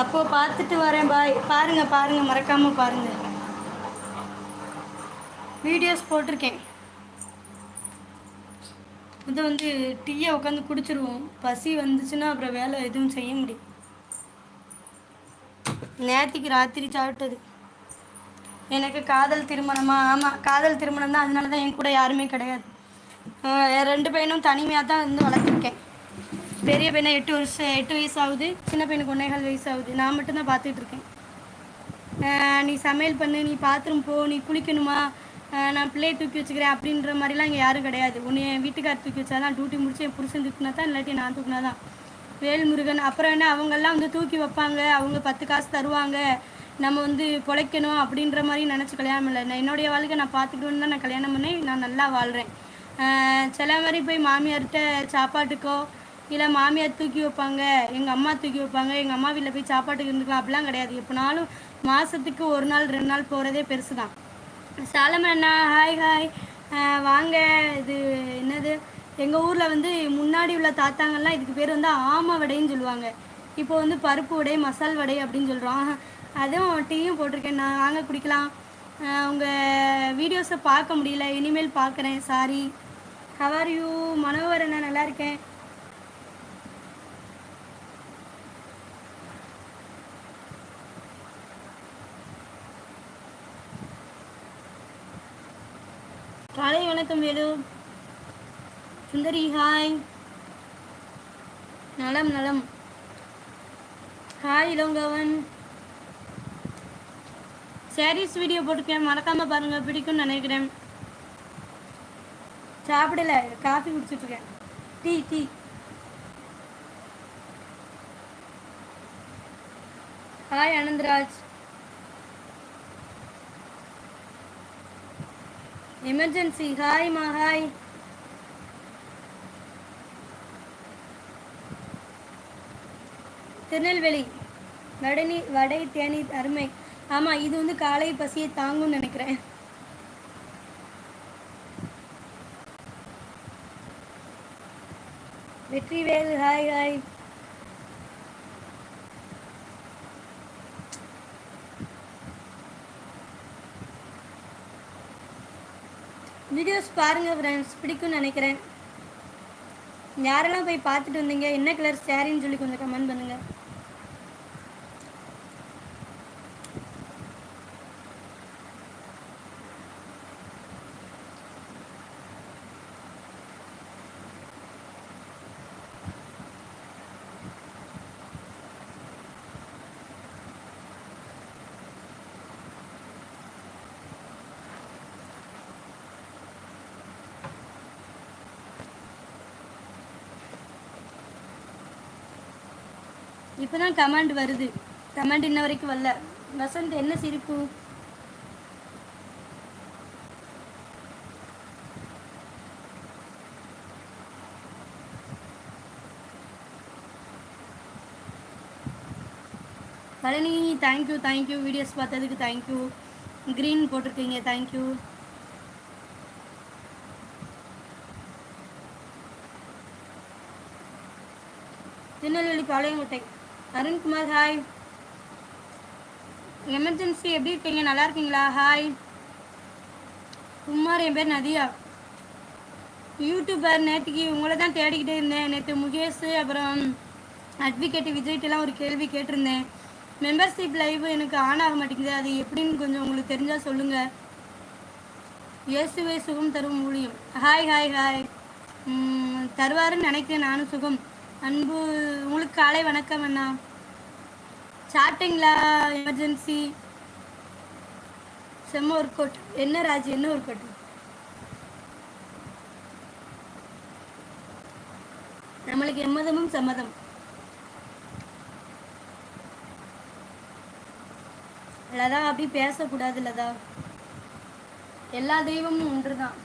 அப்போ பார்த்துட்டு வரேன் பாய் பாருங்க பாருங்க மறக்காம பாருங்க. வீடியோஸ் போட்டிருக்கேன். இது வந்து டீயை உட்காந்து குடிச்சிருவோம். பசி வந்துச்சுன்னா அப்புறம் வேலை எதுவும் செய்ய முடியும். நேற்றுக்கு ராத்திரி சாப்பிட்டது. எனக்கு காதல் திருமணமா? ஆமாம் காதல் திருமணம் தான் அதனால தான் என் கூட யாருமே கிடையாது. ரெண்டு பையனும் தனிமையாக தான் வந்து வளர்த்துருக்கேன். பெரிய பையனை எட்டு வருஷம் எட்டு வயசு ஆகுது சின்ன பையனுக்கு ஒன்னேகால் வயசு ஆகுது நான் மட்டும்தான் பார்த்துட்டு இருக்கேன். நீ சமையல் பண்ணு நீ பாத்ரூம் போ நீ குளிக்கணுமா? நான் பிள்ளையை தூக்கி வச்சுக்கிறேன் அப்படின்ற மாதிரிலாம் இங்கே யாரும் கிடையாது. உன்னை என் வீட்டுக்கார் தூக்கி வச்சா தான் டியூட்டி முடிச்சு என் புருஷன் தூக்கினா தான் இல்லாட்டி நான் தூக்கினா தான் வேல்முருகன் அப்புறம் என்ன? அவங்கெல்லாம் வந்து தூக்கி வைப்பாங்க. அவங்க பத்து காசு தருவாங்க. நம்ம வந்து பொழைக்கணும் அப்படின்ற மாதிரி நினச்சி கல்யாணம் இல்லை நான் என்னுடைய வாழ்க்கை நான் பார்த்துக்கணுன்னு தான் நான் கல்யாணம் பண்ணி நான் நல்லா வாழ்கிறேன் சில மாதிரி போய் மாமியார்கிட்ட சாப்பாட்டுக்கோ இல்லை மாமியார் தூக்கி வைப்பாங்க எங்கள் அம்மா தூக்கி வைப்பாங்க எங்கள் அம்மா வீட்டில் போய் சாப்பாட்டுக்கு இருந்துக்கலாம் அப்படிலாம் கிடையாது. எப்போனாலும் மாதத்துக்கு ஒரு நாள் ரெண்டு நாள் போகிறதே பெருசு தான் சாலமண்ணா ஹாய் ஹாய் வாங்க. இது என்னது? எங்கள் ஊரில் வந்து முன்னாடி உள்ள தாத்தாங்கள்லாம் இதுக்கு பேர் வந்து ஆம வடைன்னு சொல்லுவாங்க. இப்போ வந்து பருப்பு வடை மசால் வடை அப்படின்னு சொல்கிறோம் அதுவும் டீயும் போட்டிருக்கேன். நான் வாங்க குடிக்கலாம். உங்கள் வீடியோஸை பார்க்க முடியல. இனிமேல் பார்க்குறேன். Sorry how are you Manohar அண்ணா நல்லா இருக்கேன். காலை வணக்கம் வேலு. சுந்தரி ஹாய் நலம் நலம். ஹாய் இளங்கவன். சாரீஸ் வீடியோ போட்டிருக்கேன். மறக்காம பாருங்க. பிடிக்கும்னு நினைக்கிறேன். சாப்பிடல. காஃபி குடிச்சிட்டு இருக்கேன் tea tea. Hi Anantharaj. Emergency hi மா ஹாய் திருநெல்வேலி வடனி வடை தேனி அருமை. ஆமாம் இது வந்து காலை பசியை தாங்கும்னு நினைக்கிறேன். வெற்றிவேல் ஹாய் ஹாய் வீடியோஸ் பாருங்க ஃப்ரெண்ட்ஸ் பிடிக்கும்னு நினைக்கிறேன். யாரெல்லாம் போய் பார்த்துட்டு வந்தீங்க? என்ன கலர் சாரின்னு சொல்லி கொஞ்சம் கமெண்ட் பண்ணுங்க இப்போதான் கமெண்ட் வருது. கமெண்ட் இன்ன வரைக்கும் வரல. வசந்த் என்ன சிரிப்பு? Palani thank you thank you videos பார்த்ததுக்கு தேங்க்யூ க்ரீன் போட்டிருக்கீங்க thank you Tirunelveli Palayamkottai. Arunkumar hi emergency எப்படி இருக்கீங்க? நல்லா இருக்கீங்களா? ஹாய் குமார் என் பேர் நதியா. யூடியூபர் நேற்றுக்கு உங்களை தான் தேடிக்கிட்டே இருந்தேன். நேற்று முகேஷ் அப்புறம் அட்வொகேட் விஜய்ட்டெல்லாம் ஒரு கேள்வி கேட்டிருந்தேன். மெம்பர்ஷிப் லைவ் எனக்கு ஆன் ஆக மாட்டேங்குது. அது எப்படின்னு கொஞ்சம் உங்களுக்கு தெரிஞ்சால் சொல்லுங்கள் இயேசுவே சுகம் தரும் ஊழியம். ஹாய் ஹாய் ஹாய் தருவாருன்னு நினைக்கிறேன். நானும் சுகம். அன்பு உங்களுக்கு காலை வணக்கம் அண்ணா. சாப்பிட்டீங்களா எமர்ஜென்சி செம்ம ஒர்க் அவுட் என்ன ராஜ் என்ன ஒர்க் அவுட் நம்மளுக்கு எம்மதமும் சம்மதம். லதா அப்படி பேசக்கூடாது லதா. எல்லா தெய்வமும் ஒன்று தான்